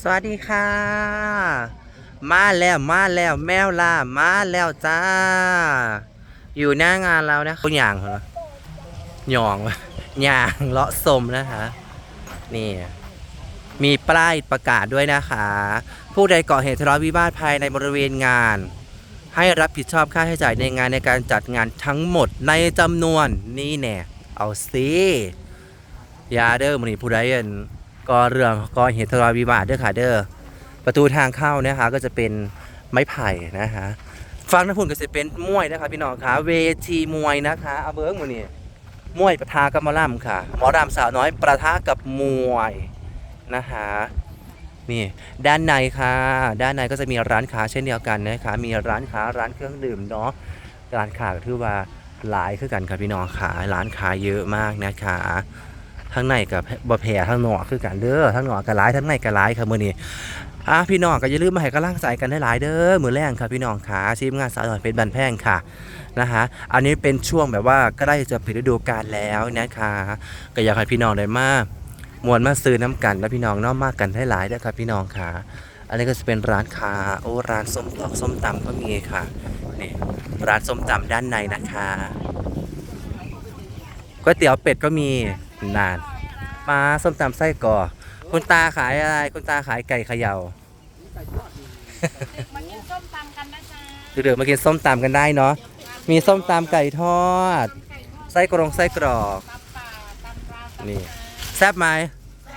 สวัสดีค่ะ มาแล้วมาแล้วแมวล่ามาแล้วจ้า อยู่หน้างานแล้วนะคุณหยางเหรอหยองหยางเลาะสมนะคะ นี่มีป้ายประกาศด้วยนะคะ ผู้ใดก่อเหตุทะเลาะวิวาทภายในบริเวณงาน ให้รับผิดชอบค่าใช้จ่ายในงานในการจัดงานทั้งหมดในจำนวนนี่แน่เอาสิยาเดอมันนี่ผู้ใดอัน ก่อเรื่องก่อเหตุทะเลาะวิวาทเด้อค่ะเด้อประตูทางเข้านะคะก็จะเป็นไม้ไผ่นะคะฟังนะพุ่นก็จะเป็นมวยนะคะพี่น้องคะเวทีมวยนะคะเอาเบิ้งมันนี่มวยประทากับมอลำค่ะหมอลำสาวน้อยประทะกับมวยนะคะนี่ด้านในค่ะ ด้านในก็จะมีร้านค้าเช่นเดียวกันนะคะ มีร้านค้าร้านเครื่องดื่มเนาะร้านค้าก็ถือว่าหลายคือกันครับพี่น้องค่ะร้านค้าเยอะมากนะคะ ทั้งในกับบะแพรทั้งนอกคือกันเด้อทั้งนอกกับหลายทั้งในกับหลายครับมื้อนี้อะพี่น้องก็อย่าลืมมาให้กำลังใจกันได้หลายเด้อมือแรงครับพี่น้องค่ะทีมงานสาวหน่อยเป็นบันแพงค่ะนะคะอันนี้เป็นช่วงแบบว่าใกล้จะปิดฤดูกาลแล้วนะคะก็อยากให้พี่น้องได้มากมวนมาซื้อน้ำกันแล้วพี่น้องเน้อมากกันให้หลายด้วยครับพี่น้องค่ะอันนี้ก็จะเป็นร้านค้าโอ้ร้านส้มตอกส้มตำก็มีค่ะนี่ร้านส้มตำด้านในนะคะก๋วยเตี๋ยวเป็ดก็มี นานมาส้มตำไส้กรอกคุณตาขายอะไร คุณตาขายไก่เขย่ามากินส้มตำกันนะจ๊ะเดือๆมากินส้มตำกันได้เนาะมีส้มตำไก่ทอด ไส้กรองไส้กรอกตำป่าตำปลาตำนี่แซ่บไหม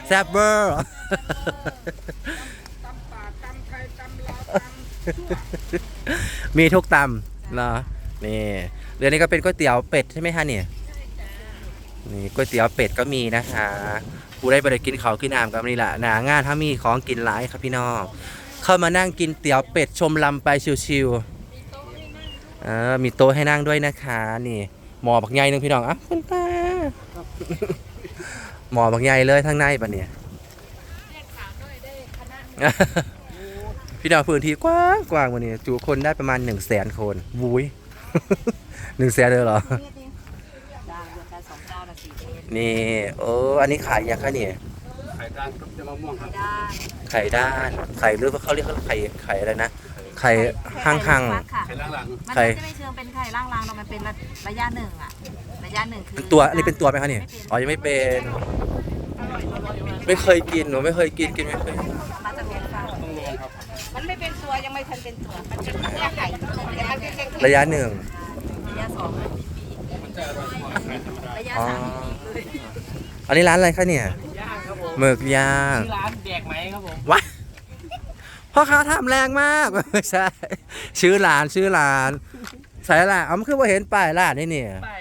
แซ่บเบอร์ป่าตำไทยตำลาวตมีทุกตำเนาะนี่เรือนนี้ก็เป็นก๋วยเตี๋ยวเป็ดใช่ไหมคะเนี่ย นี่ก๋วยเตี๋ยวเป็ดก็มีนะคะผู้ได้ไปได้กินเขากินน้ำกันนี่แหละหนางานถ้ามีของกินหลายครับพี่น้องเข้ามานั่งกินเตี๋ยวเป็ดชมลำไปชิวๆเออมีโต๊ะให้นั่งด้วยนะคะ นี่หมอบักใหญ่นึงพี่น้องอะคุณตาหมอบักใหญ่เลยทั้งในปะเนี่ยพี่น้องพื้นที่กว้างกว้างวันนี้จุคนได้ประมาณ1นึ่งแสนคนวุ้ยหนึ่งแสนเลยเหรอ นนี่โอ้อันนี้ขายยังคะเนี่ยไข่ดานกับจะมะม่วงครับได้ไข่ด้านไข่หรือว่าเขาเรียกเขาไข่ไข่อะไรนะไข่ห้างห้างค่ะไข่ล่างหลังมันไข่ไม่ใช่ไม่เชิงเป็นไข่ล่างๆเรามันเป็นระยะหนึ่งอะระยะหนึ่งคือเป็นตัวอันนี้เป็นตัวไหมคะเนี่ยอ๋อยังไม่เป็น ไม่เคยกินหนูไม่เคยกินกินไม่เคยมาจากเมียนมาต้องลองครับมันไม่เป็นตัวยังไม่ทันเป็นตัวมันเป็นแค่ไข่แต่มันเป็นระยะหนึ่งระยะสองมันจะอร่อยกว่าไข่ธรรมดาระยะอ๋อสาม อันนี้ร้านอะไรคะเนี่ยย่างครับผมหมึกย่างที่ร้านแดกไหมครับผมวะพ่อค้าทำแรงมากไม่ใช่ชื่อร้านชื่อร้านใส่ละอ๋อมันคือว่าเห็นป้ายร้านนี่เนี่ยไป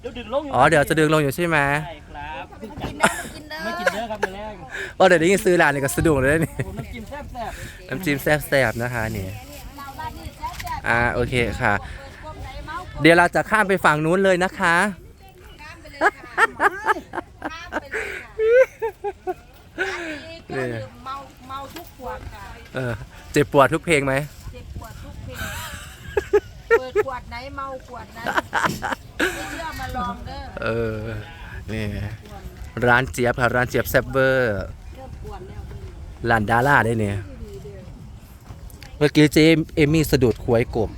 เดี๋ยวดึงลงอยู่อ๋อเดี๋ยวจะดึงลงอยู่ใช่ไหมใช่ครับกินได้กินได้ไม่กินเนื้อครับมื้อแรกอ๋อเดี๋ยวนี้ซื้อร้านนี่ก็สะดวกเลยนะนี่ผมน้ำจิ้มแซ่บน้ำจิ้มแซ่บๆนะคะนี่อ่าโอเคค่ะ เดี๋ยวเราจะข้ามไปฝั่งนู้นเลยนะคะ นี่ก็คือเมาเมาทุกขวดค่ะเออเจ็บปวดทุกเพลงไหมเจ็บปวดทุกเพลงเปิดขวดไหนเมาขวดนั้นไม่เชื่อมาลองเด้อเออนี่ร้านเจี๊ยบค่ะร้านเจี๊ยบแซ่บเบอร์เริ่มปวดแล้วร้านดาราได้เนี่ยเมื่อกี้เจเอมี่สะดุดควยกบ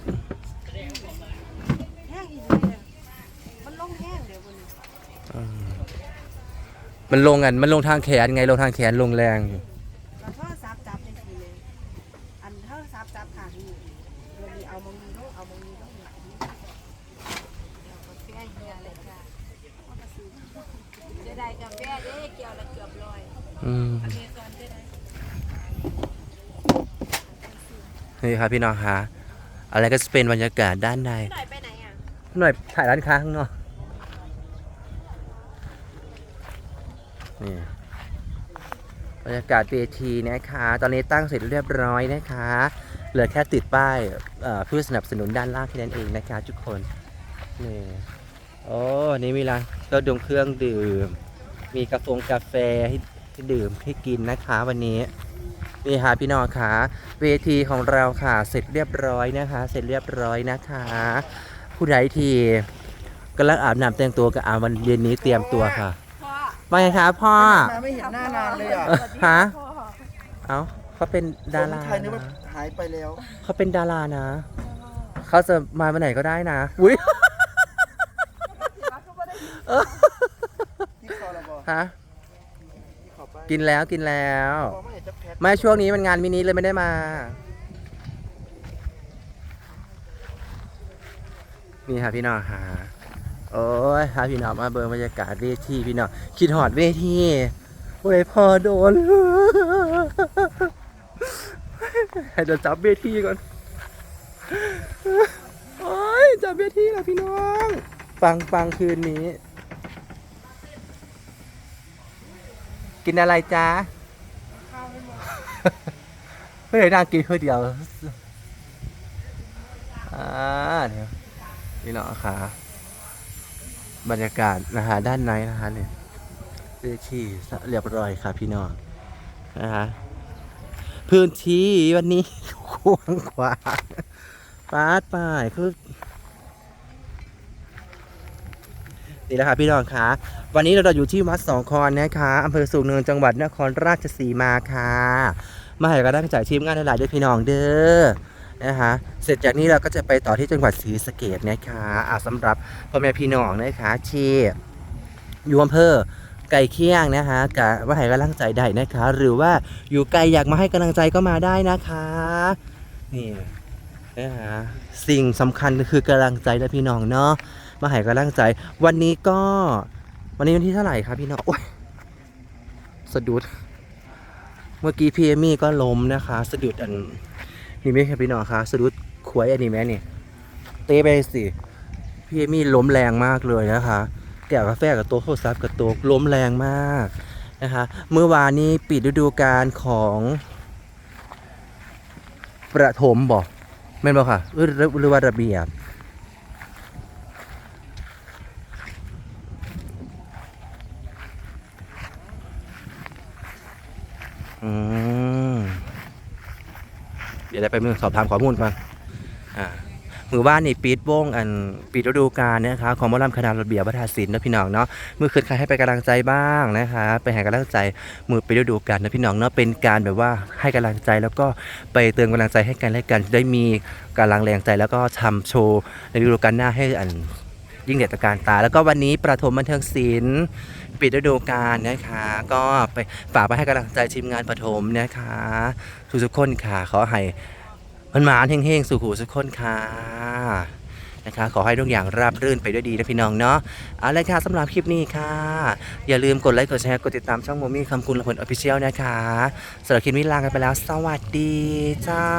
แห้งอีกเลยมันลงแห้งเดี๋ยววันนี้ มันลงอันมันลงทางแขนไงลงทางแขนลงแรงเราโทรศัพท์จับในทีเลยอันโทรศัพท์จับขาที่อยู่เดี๋ยวนี้เอามองนี้ลงเอามองนี้ลงเนี่ยกาแฟเฮียเลยค่ะจะได้กาแฟเด้เกี่ยวละเกือบร้อยอืมอเมซอนได้ไหมนี่ครับพี่น้องคะอะไรก็จะเป็นบรรยากาศด้านในหน่อยไปไหนอะหน่อยถ่ายร้านค้าข้างนอก นี่บรรยากาศเวทีนะคะ ตอนนี้ตั้งเสร็จเรียบร้อยนะคะ เหลือแค่ติดป้ายเอ่อผู้สนับสนุนด้านล่างแค่นั้นเองนะคะทุกคน นี่ โอ้นี่มีร้านก็ดมเครื่องดื่ม มีกาแฟกาแฟให้ให้ดื่มให้กินนะคะวันนี้นี่ค่ะพี่น้องค่ะเวทีของเราค่ะเสร็จเรียบร้อยนะคะ เสร็จเรียบร้อยนะคะ ผู้ใดที่กำลังอาบน้ำแต่งตัวกับอาวันเย็นนี้เตรียมตัวค่ะ พ่อมาไงครับพ่อ มาไม่เห็นหน้านานเลยอะฮะ เอ้าเขาเป็นดาราคนไทยนึกว่านะหายไปแล้วเขาเป็นดารานะ เขาจะมาวันไหนก็ได้นะอุ้ยที่คอระบอฮะ ที่ขอไปกินแล้วกินแล้วขอไม่เห็นจะแพทไม่ช่วงนี้มันงานมินิเลยไม่ได้มา นี่ค่ะพี่น้องค่ะ โอ้ยค่ะพี่น้องมาเบิ่งบรรยากาศเวทีพี่น้องคิดหอดเวทีโอ้ยพอโดน ให้เดี๋ยวจับเวทีก่อน โอ้ยจับเวทีแล้วพี่น้อง ปังปังคืนนี้ กินอะไรจ๊ะไม่ได้นั่งกินเพื่อเดียวอ่าเดี๋ยวพี่น้องค่ะ บรรยากาศนะฮะด้านในนะคะเนี่ยเวทีเรียบร้อยค่ะพี่น้องนะคะพื้นที่วันนี้กว้างขวางปาดป้ายคือนี่แหละค่ะพี่น้องค่ะวันนี้เราอยู่ที่วัดสองคอนนะคะอำเภอสูงเนินจังหวัดนครราชสีมาค่ะมาให้กำลังใจทีมงานหลายๆด้วยพี่น้องเด้อ นะคะเสร็จจากนี้เราก็จะไปต่อที่จังหวัดศรีสะเกดนะคะอ่าสำหรับพ่อแม่พี่น้องนะคะที่อยู่อำเภอไก่เคียงนะคะกะว่าให้กำลังใจได้นะคะ หรือว่าอยู่ไกลอยากมาให้กำลังใจก็มาได้นะคะนี่นะคะสิ่งสำคัญก็คือกำลังใจและพี่น้องเนาะมาให้กำลังใจ วันนี้ก็ วันนี้วันที่เท่าไหร่ครับพี่น้องโอ้ยสะดุด เมื่อกี้พี่เอมี่ก็ล้มนะคะ สะดุดอัน นี่ไม่ใช่พี่น้องคะสะดุดขวยอันนี้แม่นี่เตะไปสิพี่เอมี่ล้มแรงมากเลยนะคะ แก้วกาแฟกับโต๊ะโทรศัพท์กับโต๊ะล้มแรงมากนะคะเมื่อวานนี้ปิดฤดูกาลของประถมบอกแม่นบอกค่ะหรือว่าระเบียบ ดี๋ยวได้ไปมือสอบถามข้อมูลก่อนอ่ามือบ้านนี่ปิดวงอันปิดฤดูกาลนะคะของหมอลำคณะระเบียบวัฒนศิลป์นะพี่น้องเนาะมือคืนใครให้ไปกำลังใจบ้างนะคะไปให้กำลังใจมือปิดฤดูกาลนะพี่น้องเนาะเป็นการแบบว่าให้กำลังใจแล้วก็ไปเติมกำลังใจให้กันและกันจะได้มีกำลังแรงใจแล้วก็ทำโชว์ในฤดูกาลหน้าให้อันยิ่งเด็ดตระการตา แล้วก็วันนี้ประถมบันเทิงศิลป์ปิดฤดูกาลนะคะ ก็ไปฝากไปให้กำลังใจทีมงานปฐมนะคะทุกทุกๆคนค่ะขอให้ มันหมานเฮงๆ สู่หูสุขคนค่ะนะคะขอให้ทุกอย่างราบรื่นไปด้วยดีนะพี่น้องเนาะเอาละค่ะสำหรับคลิปนี้ค่ะ อย่าลืมกดไลค์กดแชร์กดติดตามช่องโมมี่คำคุณละพลออฟฟิเชียลนะคะสำหรับคลิปนี้ลากันไปแล้ว สวัสดีเจ้า